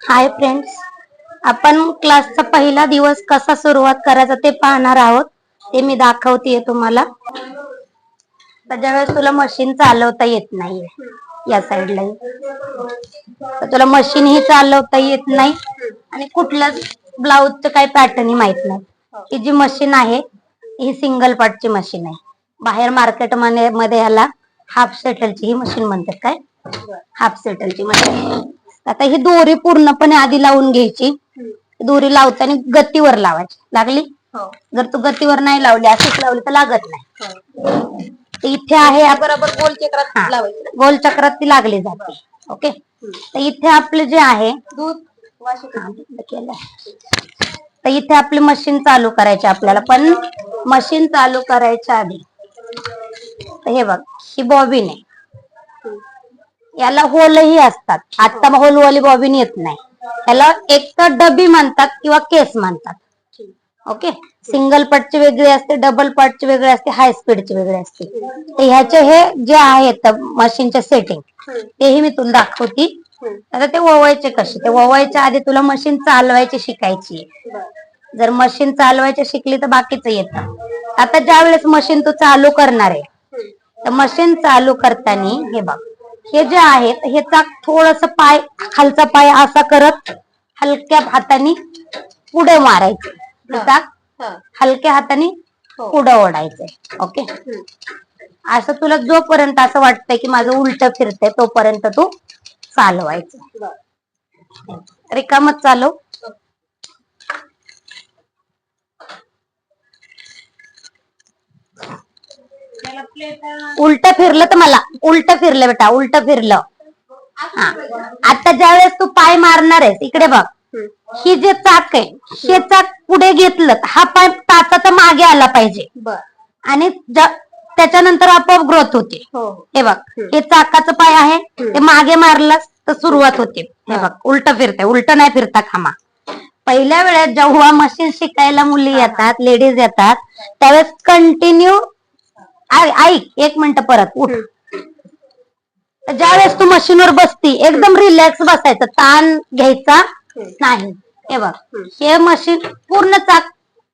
Hi friends आपण क्लासचा पहिला दिवस कसा सुरुवात करायचा ते पाहणार आहोत. ते मी दाखवतेय तुम्हाला. त्याच्यावेळेस तुला मशीन चालवता येत नाहीये या साईडला तुला मशीन ही चालवता येत नाही. आणि कुठल्याच ब्लाऊजचं काही पॅटर्न माहीत नाही. ही जी मशीन आहे ही सिंगल पार्टची मशीन आहे. बाहेर मार्केटमध्ये मध्ये ह्याला हाफ सेटलची ही मशीन म्हणतात काय? हाफ सेटलची मशीन आता ही दोरी पूर्णपणे आधी लावून घ्यायची. दोरी लावताना गतीवर लावायची. लागली? हो. जर तू गतीवर नाही लावली अशीच लावली तर लागत नाही. तर इथे आहे बरोबर गोल हा. चक्रात लावायचं गोल चक्रात ती लागली जाते. ओके? तर इथे आपले जे आहे दूध हा. तर इथे आपली मशीन चालू करायची आपल्याला. पण मशीन चालू करायच्या आधी हे बघ ही बॉबिन आहे. याला होलही असतात. आता होलवाली बॉबिन येत नाही. याला एक तर डबी म्हणतात किंवा केस म्हणतात. ओके? सिंगल पटचे वेगळे असते डबल पटचे वेगळे असते हाय स्पीडचे वेगळे असते. तर ह्याचे हे जे आहेत मशीनचे सेटिंग तेही मी तुला दाखवती. आता ते ववायचे कसे? ते ववायच्या आधी तुला मशीन चालवायची शिकायची जर मशीन चालवायची शिकली तर बाकीचं येतं. आता ज्या वेळेस मशीन तू चालू करणार आहे तर मशीन चालू करताना हे बघ. हे जे आहेत हे चाक थोडस पाय खालचा पाय असा करत हलक्या हाताने पुढे मारायचं. हे चाक हलक्या हाताने पुढे ओढायचंय ओके? असं तुला जोपर्यंत असं वाटतंय की माझं उलट फिरतंय तोपर्यंत तू चालवायचं. रिकामच चालव. उलट फिरलं तर मला. उलट फिरलं बेटा उलट फिरलं. हा. आता ज्यावेळेस तू पाय मारणार आहेस इकडे बघ. ही जे चाक आहे हे चाक पुढे घेतलं हा पाय टाचाचा मागे आला पाहिजे. आणि त्याच्यानंतर आपोआप ग्रोथ होते. हो. हे बघ हे चाकाचं पाय आहे ते मागे मारलास तर सुरुवात होते. हे बघ उलट फिरते उलट नाही फिरता खामा पहिल्या वेळेस जेव्हा मशीन शिकायला मुली येतात लेडीज येतात त्यावेळेस कंटिन्यू ऐक एक मिनिट परत उठ. ज्यावेळेस तू मशीनवर बसती एकदम रिलॅक्स बसायचं ताण घ्यायचा नाही. हे बघ हे मशीन पूर्ण चाक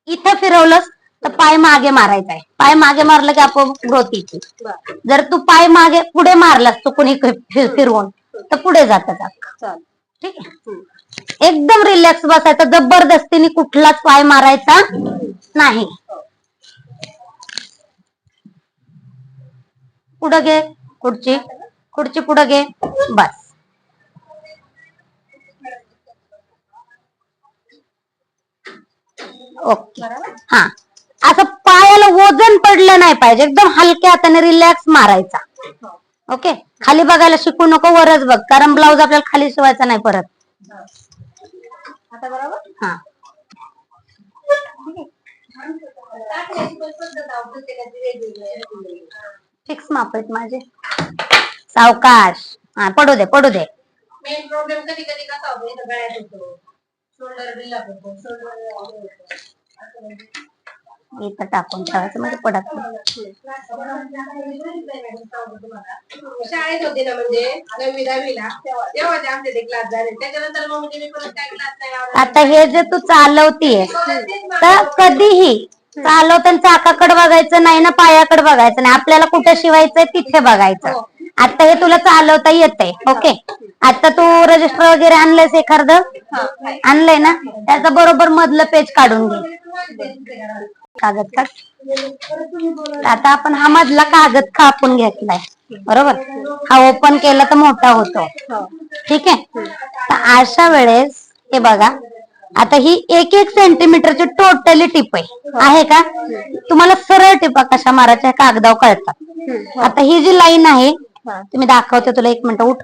इथं फिरवलंस तर पाय मागे मारायचा आहे. पाय मागे मारलं की आपोआप ग्रोथ येते. जर तू पाय मागे पुढे मारलास तू कोणी फिरवून तर पुढे जात ठीक आहे? एकदम रिलॅक्स बसायचं जबरदस्तीने कुठलाच पाय मारायचा नाही. पुढं घे खुर्ची खुर्ची पुढं घे बस ओके हा असं पायाला वजन पडलं नाही पाहिजे एकदम हलक्या हाताने रिलॅक्स मारायचा ओके खाली बघायला शिकू नको वरच बघ कारण ब्लाऊज आपल्याला खाली शिवायचा नाही परत हा फिक्स माप आहेत माझे. सावकाश. हा पडू दे पडू दे. मेन प्रॉब्लेम कधी कधी कसा होतो इथं गळ्यात होतो. शोल्डर डिला होतो शोल्डर इथं टाकून ठेवायचं म्हणजे पडत. शाळेत होते ना म्हणजे नववी दहावीला तेव्हा ते आमचे ते क्लास झाले. त्याच्यानंतर मग म्हणजे मी परत काय क्लास नाही. आता हे जे तू चालवतीये तर कधीही चालवताना चाकाकडे बघायचं नाही ना पायाकडे बघायचं नाही. आपल्याला कुठे शिवायचंय तिथे बघायचं. आता हे तुला चालवता येतंय. ओके? आता तू रजिस्टर वगैरे आणलंयस एखादं? आणलंय ना? त्याचं बरोबर मधलं पेज काढून घे. कागद काढ. आता आपण हा मधला कागद कापून घेतलाय? बरोबर? हा ओपन केला तर मोठा होतो. ठीक आहे? तर अशा वेळेस हे बघा आता ही एक एक सेंटीमीटरची टोटली टिप आहे. आहे का? तुम्हाला सरळ टिपा कशा मारायच्या ह्या कागदावर कळतात आता ही जी लाईन आहे तुम्ही दाखवते तुला एक मिनिट उठ.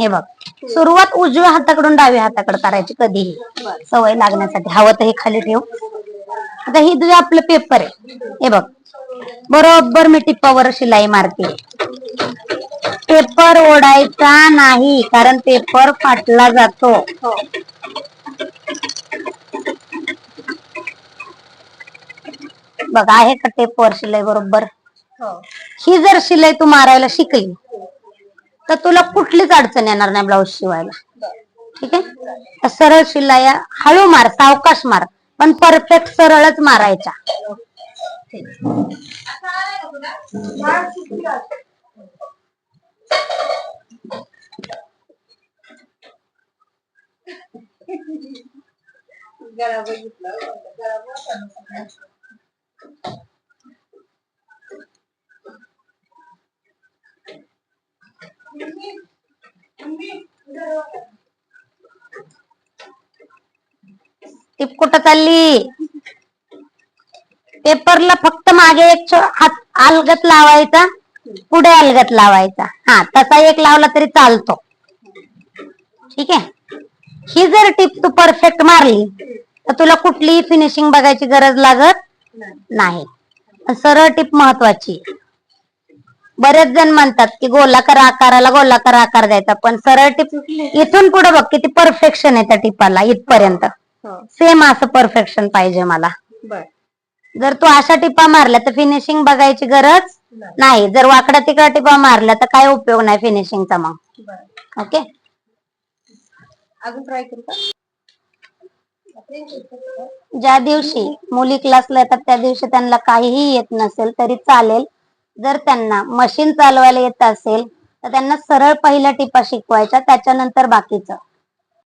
हे बघ सुरुवात उजव्या हाताकडून डाव्या हाताकडे करायची कधीही. सवय लागण्यासाठी. हवं तर हे खाली ठेव. आता ही तुझं आपलं पेपर आहे हे बघ. बरोबर मी टिप्पावर शिलाई मारते. पेपर ओढायचा नाही कारण पेपर फाटला जातो. बघ आहे का टेपवर शिलाई बरोबर? हो. ही जर शिलाई तू मारायला शिकली तर तुला कुठलीच अडचण येणार नाही ब्लाऊज शिवायला. ठीक आहे? तर सरळ शिलाया हळू मार सावकाश मार पण परफेक्ट सरळच मारायच्या गळा बघितला गळा मोठा कुठं चालली? पेपरला फक्त मागे एक हात अलगत लावायचा. पुढे अलगत लावायचा. हा तसा एक लावला तरी चालतो. ठीक आहे? ही जर टीप तू परफेक्ट मारली तर तुला कुठलीही फिनिशिंग बघायची गरज लागत नाही. सरळ टीप महत्वाची बरेच जण म्हणतात की गोलाकार आकाराला गोलाकार आकार द्यायचा पण सरळ टीप इथून पुढे बघ किती परफेक्शन आहे त्या टिपाला इथपर्यंत. हो. सेम असं परफेक्शन पाहिजे मला. जर तू अशा टिपा मारल्या तर फिनिशिंग बघायची गरज नाही. जर वाकड्या तिकड्या टिपा मारल्या तर काय उपयोग नाही फिनिशिंगचा मग. बर. ओके अजून ट्राय करू का? ज्या दिवशी मुली क्लासला येतात त्या दिवशी त्यांना काहीही येत नसेल तरी चालेल. जर त्यांना मशीन चालवायला येत असेल तर त्यांना सरळ पहिल्या टिपा शिकवायच्या त्याच्यानंतर बाकीचं.